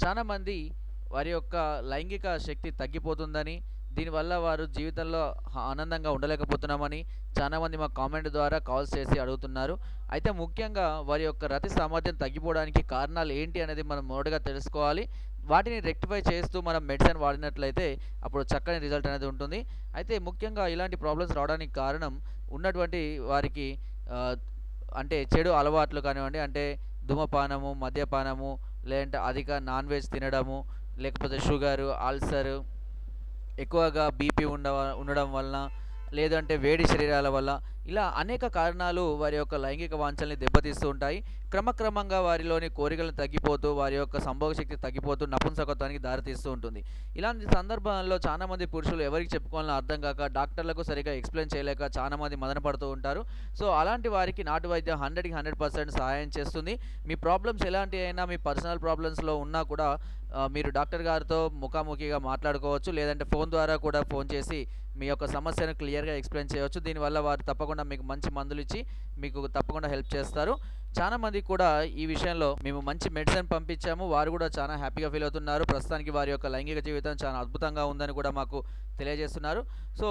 చాలా మంది వారి యొక్క లైంగిక శక్తి తగ్గిపోతుందని దీనివల్ల వారు జీవితంలో ఆనందంగా ఉండలేకపోతున్నామని చాలామంది మా కామెంట్ ద్వారా కాల్స్ చేసి అడుగుతున్నారు. అయితే ముఖ్యంగా వారి యొక్క రతి సామర్థ్యం తగ్గిపోవడానికి కారణాలు ఏంటి అనేది మనం మొదటగా తెలుసుకోవాలి. వాటిని రెక్టిఫై చేస్తూ మనం మెడిసిన్ వాడినట్లయితే అప్పుడు చక్కని రిజల్ట్ అనేది ఉంటుంది. అయితే ముఖ్యంగా ఇలాంటి ప్రాబ్లమ్స్ రావడానికి కారణం ఉన్నటువంటి వారికి అంటే చెడు అలవాట్లు కానివ్వండి అంటే ధూమపానము మద్యపానము లేదంటే అధిక నాన్ వెజ్ తినడము లేకపోతే షుగరు అల్సరు ఎక్కువగా బీపీ ఉండ ఉండడం వలన లేదంటే వేడి శరీరాల వల్ల ఇలా అనేక కారణాలు వారి యొక్క లైంగిక వాంఛల్ని దెబ్బతీస్తూ ఉంటాయి. క్రమక్రమంగా వారిలోని కోరికలను తగ్గిపోతూ వారి యొక్క సంభోగ శక్తి తగ్గిపోతూ నపుంసకత్వానికి దారితీస్తూ ఉంటుంది. ఇలాంటి సందర్భాల్లో చాలామంది పురుషులు ఎవరికి చెప్పుకోవాలని అర్థం కాక డాక్టర్లకు సరిగా ఎక్స్ప్లెయిన్ చేయలేక చాలామంది మదన పడుతూ ఉంటారు. సో అలాంటి వారికి నాటు వైద్యం హండ్రెడ్కి హండ్రెడ్ పర్సెంట్ సహాయం చేస్తుంది. మీ ప్రాబ్లమ్స్ ఎలాంటి అయినా మీ పర్సనల్ ప్రాబ్లమ్స్లో ఉన్నా కూడా మీరు డాక్టర్ గారితో ముఖాముఖిగా మాట్లాడుకోవచ్చు లేదంటే ఫోన్ ద్వారా కూడా ఫోన్ చేసి మీ యొక్క సమస్యను క్లియర్గా ఎక్స్ప్లెయిన్ చేయవచ్చు. దీనివల్ల వారు తప్పకుండా మీకు మంచి మందులు ఇచ్చి మీకు తప్పకుండా హెల్ప్ చేస్తారు. చాలామంది కూడా ఈ విషయంలో మేము మంచి మెడిసిన్ పంపించాము. వారు కూడా చాలా హ్యాపీగా ఫీల్ అవుతున్నారు. ప్రస్తుతానికి వారి యొక్క లైంగిక జీవితం చాలా అద్భుతంగా ఉందని కూడా మాకు తెలియజేస్తున్నారు. సో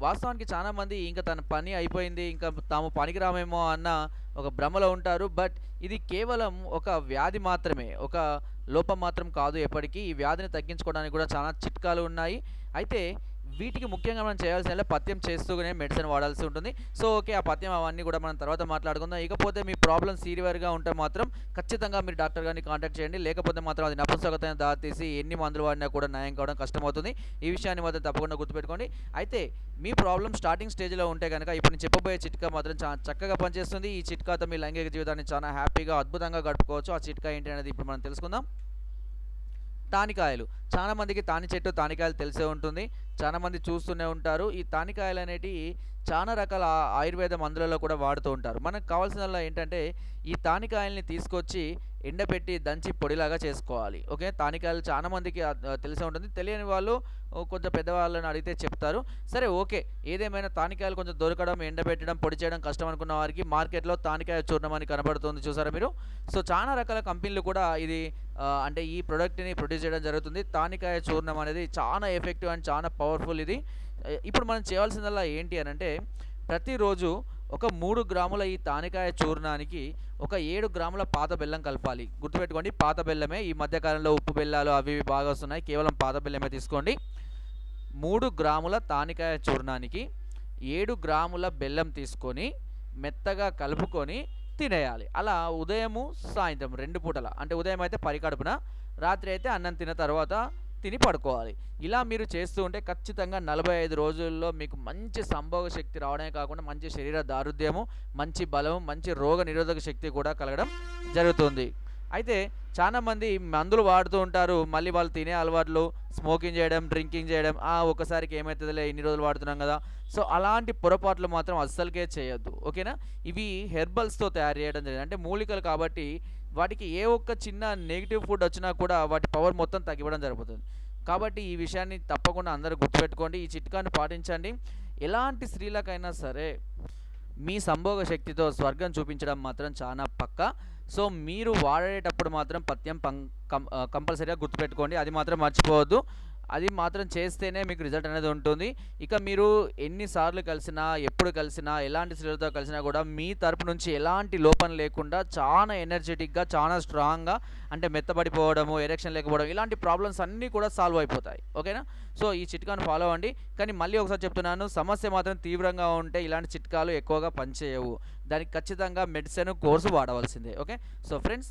వాస్తవానికి చాలా మంది ఇంకా తన పని అయిపోయింది ఇంకా తాము పనికిరామేమో అన్న ఒక భ్రమలో ఉంటారు. బట్ ఇది కేవలం ఒక వ్యాధి మాత్రమే ఒక లోపం మాత్రం కాదు ఎప్పటికీ. ఈ వ్యాధిని తగ్గించుకోవడానికి కూడా చాలా చిట్కాలు ఉన్నాయి. అయితే వీటికి ముఖ్యంగా మనం చేయాల్సిన పత్యం చేస్తూనే మెడిసిన్ వాడాల్సి ఉంటుంది. సో ఓకే ఆ పత్యం అవన్నీ కూడా మనం తర్వాత మాట్లాడుకుందాం. ఇకపోతే మీ ప్రాబ్లమ్ సీరియర్గా ఉంటే మాత్రం ఖచ్చితంగా మీరు డాక్టర్ గారిని కాంటాక్ట్ చేయండి. లేకపోతే మాత్రం అది నపుంసకతను దారితీసి ఎన్ని మందులు వాడినా కూడా నయం కావడం కష్టమవుతుంది. ఈ విషయాన్ని మాత్రం తప్పకుండా గుర్తుపెట్టుకోండి. అయితే మీ ప్రాబ్లం స్టార్టింగ్ స్టేజ్లో ఉంటే కనుక ఇప్పుడు నేను చెప్పబోయే చిట్కా మాత్రం చాలా చక్కగా పనిచేస్తుంది. ఈ చిట్కాతో మీ లైంగిక జీవితాన్ని చాలా హ్యాపీగా అద్భుతంగా గడుపుకోవచ్చు. ఆ చిట్కా ఏంటి అనేది ఇప్పుడు మనం తెలుసుకుందాం. తానికాయలు. చాలా మందికి తాని చెట్టు తానికాయలు తెలిసే ఉంటుంది. చాలామంది చూస్తూనే ఉంటారు. ఈ తానికాయలు అనేటివి చాలా రకాల ఆయుర్వేద మందులలో కూడా వాడుతూ ఉంటారు. మనకు కావాల్సిన ఏంటంటే ఈ తానికాయల్ని తీసుకొచ్చి ఎండపెట్టి దంచి పొడిలాగా చేసుకోవాలి. ఓకే? తానికాయలు చాలామందికి తెలిసే ఉంటుంది. తెలియని వాళ్ళు కొంచెం పెద్దవాళ్ళని అడిగితే చెప్తారు. సరే ఓకే. ఏదేమైనా తానికాయలు కొంచెం దొరకడం ఎండబెట్టడం పొడి చేయడం కష్టం అనుకున్న వారికి మార్కెట్లో తానికాయ చూర్ణం అని కనబడుతుంది చూసారా మీరు? సో చాలా రకాల కంపెనీలు కూడా ఇది అంటే ఈ ప్రోడక్ట్ని ప్రొడ్యూస్ చేయడం జరుగుతుంది. తానికాయ చూర్ణం అనేది చాలా ఎఫెక్టివ్ అండ్ చాలా పవర్ఫుల్ ఇది. ఇప్పుడు మనం చేయాల్సిందల్లా ఏంటి అని అంటే ప్రతిరోజు ఒక మూడు గ్రాముల ఈ తానికాయ చూర్ణానికి ఒక ఏడు గ్రాముల పాత బెల్లం కలపాలి. గుర్తుపెట్టుకోండి పాత బెల్లమే ఈ మధ్యకాలంలో ఉప్పు బెల్లాలు అవి ఇవి బాగా వస్తున్నాయి. కేవలం పాత బెల్లమే తీసుకోండి. మూడు గ్రాముల తానికాయ చూర్ణానికి ఏడు గ్రాముల బెల్లం తీసుకొని మెత్తగా కలుపుకొని తినేయాలి. అలా ఉదయము సాయంత్రం రెండు పూటల. అంటే ఉదయం అయితే పరికడుపున రాత్రి అయితే అన్నం తిన్న తర్వాత తిని పడుకోవాలి. ఇలా మీరు చేస్తూ ఉంటే ఖచ్చితంగా నలభై ఐదు రోజుల్లో మీకు మంచి సంభోగ శక్తి రావడమే కాకుండా మంచి శరీర దారుద్యము మంచి బలము మంచి రోగ నిరోధక శక్తి కూడా కలగడం జరుగుతుంది. అయితే చాలామంది మందులు వాడుతూ ఉంటారు. మళ్ళీ వాళ్ళు తినే అలవాట్లు స్మోకింగ్ చేయడం డ్రింకింగ్ చేయడం ఆ ఒకసారికి ఏమవుతుందిలే ఇన్ని రోజులు వాడుతున్నాం కదా. సో అలాంటి పొరపాట్లు మాత్రం అస్సలకే చేయొద్దు. ఓకేనా? ఇవి హెర్బల్స్తో తయారు చేయడం జరిగింది. అంటే మూలికలు కాబట్టి వాటికి ఏ ఒక్క చిన్న నెగిటివ్ ఫుడ్ వచ్చినా కూడా వాటి పవర్ మొత్తం తగ్గివ్వడం జరుగుతుంది. కాబట్టి ఈ విషయాన్ని తప్పకుండా అందరూ గుర్తుపెట్టుకోండి. ఈ చిట్కాను పాటించండి. ఎలాంటి స్త్రీలకైనా సరే మీ సంభోగ శక్తితో స్వర్గం చూపించడం మాత్రం చాలా పక్క. సో మీరు వాడేటప్పుడు మాత్రం పత్యం పం కం కంపల్సరీగా గుర్తుపెట్టుకోండి. అది మాత్రం మర్చిపోవద్దు. అది మాత్రం చేస్తేనే మీకు రిజల్ట్ అనేది ఉంటుంది. ఇక మీరు ఎన్నిసార్లు కలిసినా ఎప్పుడు కలిసినా ఎలాంటి స్త్రీలతో కలిసినా కూడా మీ తరపు నుంచి ఎలాంటి లోపం లేకుండా చాలా ఎనర్జెటిక్గా చాలా స్ట్రాంగ్గా అంటే మెత్తబడిపోవడము ఎరెక్షన్ లేకపోవడం ఇలాంటి ప్రాబ్లమ్స్ అన్నీ కూడా సాల్వ్ అయిపోతాయి. ఓకేనా సో ఈ చిట్కాను ఫాలో అవ్వండి. కానీ మళ్ళీ ఒకసారి చెప్తున్నాను సమస్య మాత్రం తీవ్రంగా ఉంటే ఇలాంటి చిట్కాలు ఎక్కువగా పనిచేయవు. దానికి ఖచ్చితంగా మెడిసిన్ కోర్సు వాడవలసిందే. Okay so friends